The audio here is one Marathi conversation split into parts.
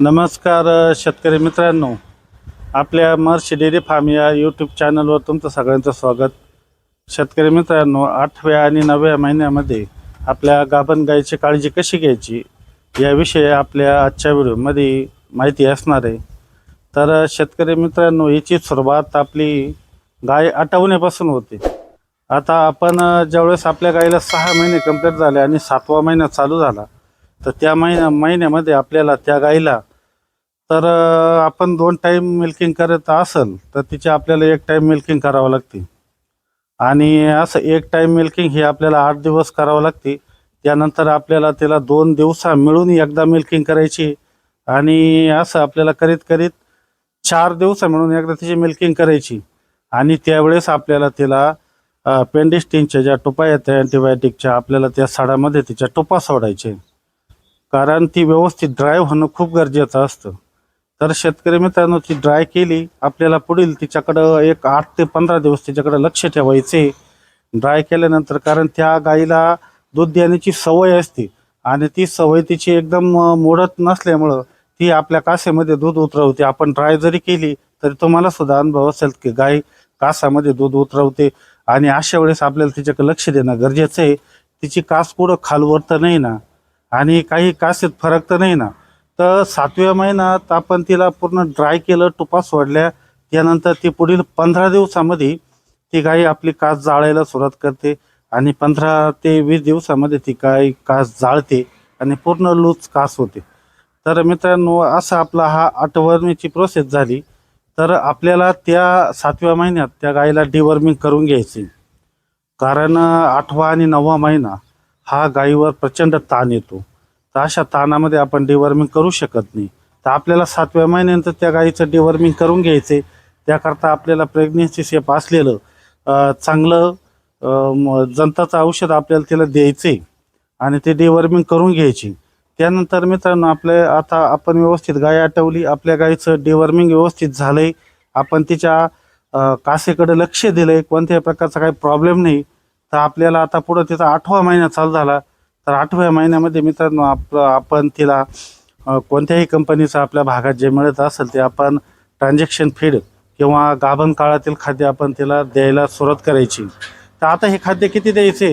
नमस्कार शेतकरी मित्रांनो. आपल्या महर्षी डेअरी फार्म या यूट्यूब चॅनलवर तुमचं सगळ्यांचं स्वागत. शेतकरी मित्रांनो आठव्या आणि नवव्या महिन्यामध्ये आपल्या गाभण गायीची काळजी कशी घ्यायची याविषयी आपल्या आजच्या व्हिडिओमध्ये माहिती असणार आहे. तर शेतकरी मित्रांनो याची सुरुवात आपली गाय आटवण्यापासून होते. आता आपण ज्यावेळेस आपल्या गायीला सहा महिने कंप्लीट झाले आणि सातवा महिना चालू झाला तर त्या महिन्या महिन्यामध्ये आपल्याला त्या गाईला तर आपण दोन टाईम मिल्किंग करत असेल तर तिची आपल्याला एक टाईम मिल्किंग करावं लागते. आणि असं एक टाईम मिल्किंग ही आपल्याला आठ दिवस करावं लागते. त्यानंतर आपल्याला त्याला दोन दिवसा मिळून एकदा मिल्किंग करायची. आणि असं आपल्याला करीत करीत चार दिवसा मिळून एकदा तिची मिल्किंग करायची. आणि त्यावेळेस आपल्याला तिला पेंडिस्टिनच्या ज्या टोपा येतात अँटीबायोटिकच्या आपल्याला त्या साडामध्ये तिच्या टोपा सोडायचे. कारण ती व्यवस्थित ड्राय होणं खूप गरजेचं असतं. तर शेतकरी मित्रांनो ती ड्राय केली आपल्याला पुढील तिच्याकडं एक आठ ते पंधरा दिवस तिच्याकडं लक्ष ठेवायचे. ड्राय केल्यानंतर कारण त्या गाईला दूध देण्याची सवय असते आणि ती सवय तिची एकदम मोडत नसल्यामुळं ती आपल्या कासेमध्ये दूध उतरवते. आपण ड्राय जरी केली तरी तुम्हाला सुद्धा अनुभव असेल की गाय कासामध्ये दूध उतरवते आणि अशा वेळेस आपल्याला तिच्याकडे लक्ष देणं गरजेचं आहे. तिची कास पुढं खालवर तर नाही ना. आणि काही कासेत फरक तर नाही ना. तर सातव्या महिन्यात आपण तिला पूर्ण ड्राय केलं टुपा सोडल्या. त्यानंतर ती पुढील पंधरा दिवसामध्ये ती गाई आपली कास जाळायला सुरुवात करते आणि पंधरा ते वीस दिवसामध्ये ती गाय कास जाळते आणि पूर्ण लूज कास होते. तर मित्रांनो असा आपला हा आठवर्मीची प्रोसेस झाली. तर आपल्याला त्या सातव्या महिन्यात त्या गाईला डिवर्मिंग करून घ्यायची. कारण आठवा आणि नववा महिना हा गायीवर प्रचंड ताण येतो. तर अशा ताणामध्ये आपण डिवॉर्मिंग करू शकत नाही. तर आपल्याला सातव्या महिन्यानंतर त्या गायीचं डिवॉर्मिंग करून घ्यायचे त्याकरता आपल्याला प्रेग्नेन्सी सेप असलेलं चांगलं जंताचं औषध आपल्याला तिला द्यायचे आणि ते डिवॉर्मिंग करून घ्यायची. त्यानंतर मित्रांनो आपल्या आता आपण व्यवस्थित गाय आटवली आपल्या गायीचं डिवॉर्मिंग व्यवस्थित झालंय. आपण तिच्या कासेकडे लक्ष दिलंय. कोणत्याही प्रकारचा काही प्रॉब्लेम नाही. तर आपल्याला आता पुढं तिचा आठवा महिना चालू झाला तर आठव्या महिन्यामध्ये मित्रांनो आपलं आपण तिला कोणत्याही कंपनीचं आपल्या भागात जे मिळत असेल ते आपण ट्रान्झॅक्शन फीड किंवा गाभण काळातील खाद्य आपण तिला द्यायला सुरुवात करायची. तर आता हे खाद्य किती द्यायचे?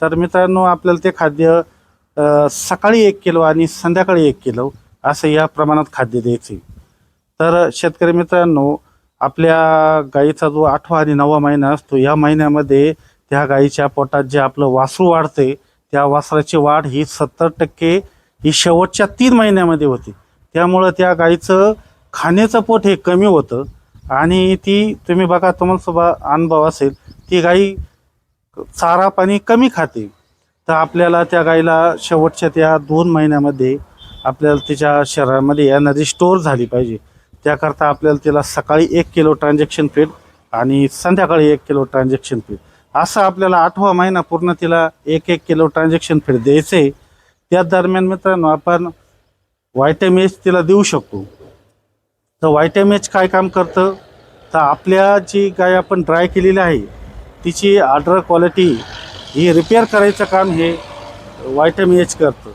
तर मित्रांनो आपल्याला ते खाद्य सकाळी एक किलो आणि संध्याकाळी एक किलो असं या प्रमाणात खाद्य द्यायचे. तर शेतकरी मित्रांनो आपल्या गाईचा जो आठवा आणि नववा महिना असतो या महिन्यामध्ये त्या गाईच्या पोटात जे आपलं वासरू वाढते त्या वासराची वाढ ही सत्तर टक्के ही शेवटच्या तीन महिन्यामध्ये होती. त्यामुळं त्या गाईचं खाण्याचं पोट हे कमी होतं. आणि ती तुम्ही बघा तुम्हाला सुद्धा अनुभव असेल ती गाई चारा पाणी कमी खाते. तर आपल्याला त्या गाईला शेवटच्या त्या दोन महिन्यामध्ये आपल्याला तिच्या शरीरामध्ये एनर्जी स्टोअर झाली पाहिजे. त्याकरता आपल्याला तिला सकाळी एक किलो ट्रान्झॅक्शन फीड आणि संध्याकाळी एक किलो ट्रान्झॅक्शन फीड. असं आपल्याला आठवा महिना पूर्ण तिला एक एक किलो ट्रान्झॅक्शन फीड द्यायचं आहे त्या दरम्यान मित्रांनो आपण व्हायटॅमिन्स तिला देऊ शकतो. तर व्हायटॅमिन्स काय काम करतं? तर आपल्या जी गाय आपण ड्राय केलेली आहे तिची आर्डर क्वालिटी ही रिपेअर करायचं काम हे व्हायटॅमिन एच करतं.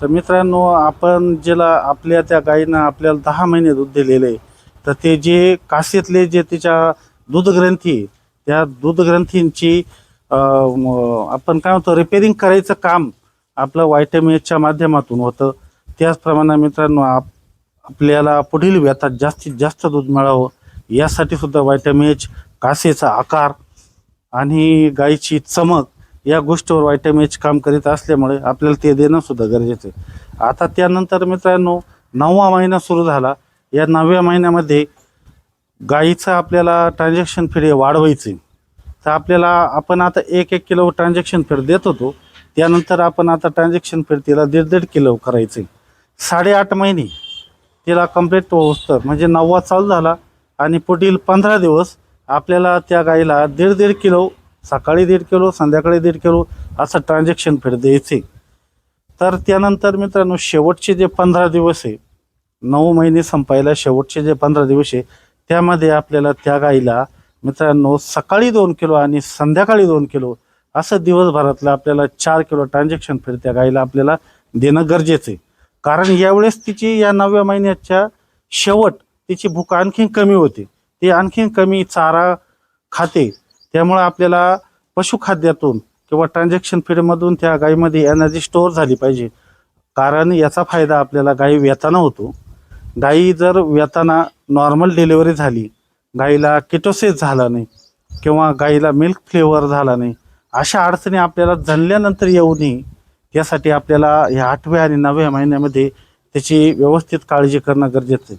तर मित्रांनो आपण ज्याला आपल्या त्या गायीनं आपल्याला दहा महिने दूध दिलेलं आहे तर ते जे कासेतले जे तिच्या दूधग्रंथी या त्या दूधग्रंथींची आपण काय म्हणतो रिपेरिंग करायचं काम आपलं व्हायटॅमिन एचच्या माध्यमातून होतं. त्याचप्रमाणे मित्रांनो आप आपल्याला पुढील व्यथात जास्तीत जास्त दूध मिळावं यासाठी सुद्धा व्हायटॅमिन एच कासेचा आकार आणि गायीची चमक या गोष्टीवर व्हायटॅमिन एच काम करीत असल्यामुळे आपल्याला ते देणं सुद्धा गरजेचं आहे. आता त्यानंतर मित्रांनो नववा महिना सुरू झाला. या नवव्या महिन्यामध्ये गाईचं आपल्याला ट्रान्झॅक्शन फीड हे वाढवायचं तर आपल्याला आपण आता एक एक किलो ट्रान्झॅक्शन फीड देत होतो. त्यानंतर आपण आता ट्रान्झॅक्शन फीड तिला दीड दीड किलो करायचं साडेआठ महिने तिला कंप्लीट होऊस तर म्हणजे नववा चालू झाला आणि पुढील पंधरा दिवस आपल्याला त्या गाईला दीड दीड किलो सकाळी दीड किलो संध्याकाळी दीड किलो असं ट्रान्झॅक्शन फीड द्यायचे तर त्यानंतर मित्रांनो शेवटचे जे पंधरा दिवस आहे नऊ महिने संपायला शेवटचे जे पंधरा दिवस आहे त्यामध्ये आपल्याला त्या गाईला मित्रांनो सकाळी दोन किलो आणि संध्याकाळी दोन किलो असं दिवसभरातलं आपल्याला चार किलो ट्रान्झॅक्शन फीड त्या गाईला आपल्याला देणं गरजेचं आहे. कारण यावेळेस तिची या नवव्या महिन्याच्या शेवट तिची भूक आणखीन कमी होते. ती आणखीन कमी चारा खाते. त्यामुळं आपल्याला पशुखाद्यातून किंवा ट्रान्झॅक्शन फीडमधून त्या गाईमध्ये एनर्जी स्टोअर झाली पाहिजे. कारण याचा फायदा आपल्याला गाई व्यताना होतो. गायी जर व्यताना नॉर्मल डिलिव्हरी झाली गाईला किटोसिस झाला नाही किंवा गाईला मिल्क फ्लेवर झाला नाही अशा अडचणी आपल्याला जणल्यानंतर येऊ नये यासाठी आपल्याला ह्या आठव्या आणि नवव्या महिन्यामध्ये त्याची व्यवस्थित काळजी करणं गरजेचं आहे.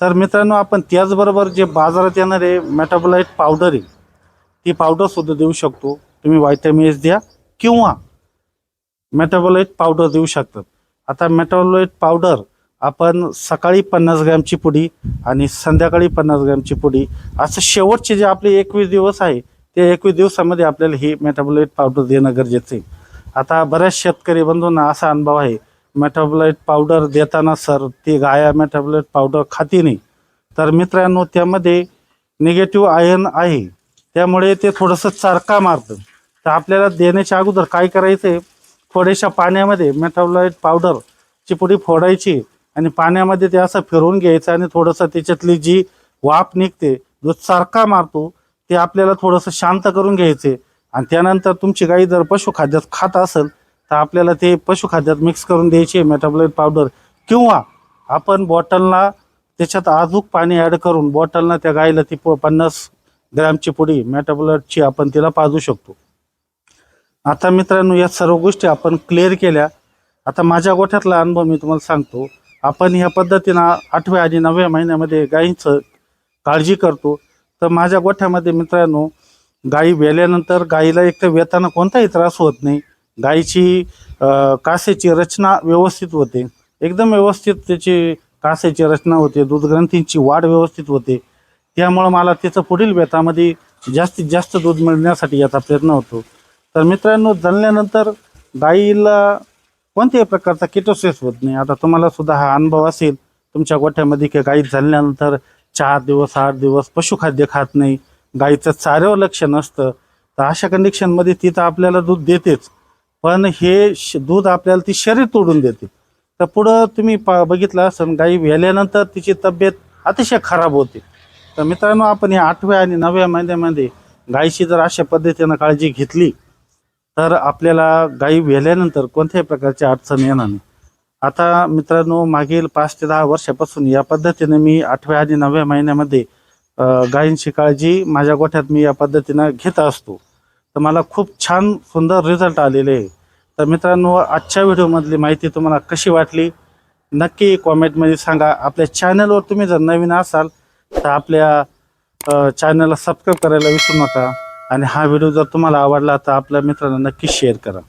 तर मित्रांनो आपण त्याचबरोबर जे बाजारात येणारे मेटाबोलाईट पावडर आहे ती पावडरसुद्धा देऊ शकतो. तुम्ही व्हायटॅमिन्स द्या किंवा मेटाबोलाईट पावडर देऊ शकतात आता मेटाबोलाईट पावडर आपण सकाळी पन्नास ग्रॅमची पुडी आणि संध्याकाळी पन्नास ग्रॅमची पुडी असं शेवटचे जे आपले एकवीस दिवस आहे त्या एकवीस दिवसामध्ये आपल्याला ही मेटाबोलाइट पावडर देणं गरजेचं आहे. आता बऱ्याच शेतकरी बंधूंना असा अनुभव आहे मेटाबोलाइट पावडर देताना सर ती गाया मेटाबोलाइट पावडर खाती नाही. तर मित्रांनो त्यामध्ये निगेटिव्ह आयन आहे त्यामुळे ते थोडंसं चरका मारतं. तर आपल्याला देण्याच्या अगोदर काय करायचं आहे थोड्याशा पाण्यामध्ये मेटाबोलाइट पावडरची पुडी फोडायची आणि पाण्यामध्ये ते असं फिरवून घ्यायचं आणि थोडंसं त्याच्यातली जी वाफ निघते जो चरका मारतो ते आपल्याला थोडंसं शांत करून घ्यायचे. आणि त्यानंतर तुमची गाई जर पशुखाद्यात खात असेल तर आपल्याला ते पशुखाद्यात मिक्स करून द्यायची मेटाबोलाईट पावडर किंवा आपण बॉटलला त्याच्यात अजूक पाणी ॲड करून बॉटलला त्या गाईला ती प- पन्नास ग्रॅमची पुडी मेटाबोलाईटची आपण तिला पाजू शकतो. आता मित्रांनो या सर्व गोष्टी आपण क्लिअर केल्या. आता माझ्या गोठ्यातला अनुभव मी तुम्हाला सांगतो. आपण ह्या पद्धतीनं आठव्या आणि नवव्या महिन्यामध्ये गायींचं काळजी करतो. तर माझ्या गोठ्यामध्ये मित्रांनो गायी वेल्यानंतर गायीला एक तर वेताना कोणताही त्रास होत नाही. गायीची कासेची रचना व्यवस्थित होते. एकदम व्यवस्थित त्याची कासेची रचना होते. दूधग्रंथींची वाढ व्यवस्थित होते. त्यामुळं मला त्याचं पुढील वेतामध्ये जास्तीत जास्त दूध मिळण्यासाठी याचा प्रयत्न होतो. तर मित्रांनो जणल्यानंतर गाईला कोणत्याही प्रकारचा किटोसिस होत नाही. आता तुम्हाला सुद्धा हा अनुभव असेल तुमच्या गोठ्यामध्ये की गाई झाल्यानंतर चार दिवस आठ दिवस पशुखाद्य खात नाही गाईचं चाऱ्यावर लक्ष नसतं तर अशा कंडिशनमध्ये ती तर आपल्याला दूध देतेच. पण हे श- दूध आपल्याला ती शरीर तोडून देते. तर पुढं तुम्ही पा बघितलं असेल गाई व्याल्यानंतर तिची तब्येत अतिशय खराब होते. तर मित्रांनो आपण या आठव्या आणि नवव्या महिन्यामध्ये गायीची जर अशा पद्धतीनं काळजी घेतली तर आपल्याला गाई वेल्यानंतर कोणत्याही प्रकारची अडचण येणार नाही. आता मित्रांनो मागील पाच ते दहा वर्षापासून या पद्धतीने मी आठव्या आणि नवव्या महिन्यामध्ये गायींची काळजी माझ्या गोठ्यात मी या पद्धतीनं घेत असतो. तर मला खूप छान सुंदर रिझल्ट आलेले आहे. तर मित्रांनो आजच्या व्हिडिओमधली माहिती तुम्हाला कशी वाटली? नक्की कॉमेंटमध्ये सांगा. आपल्या चॅनलवर तुम्ही जर नवीन असाल तर आपल्या चॅनलला सबस्क्राईब करायला विसरू नका. आणि हा व्हिडिओ जर तुम्हाला आवडला तर आपल्या मित्रांना नक्की शेअर करा.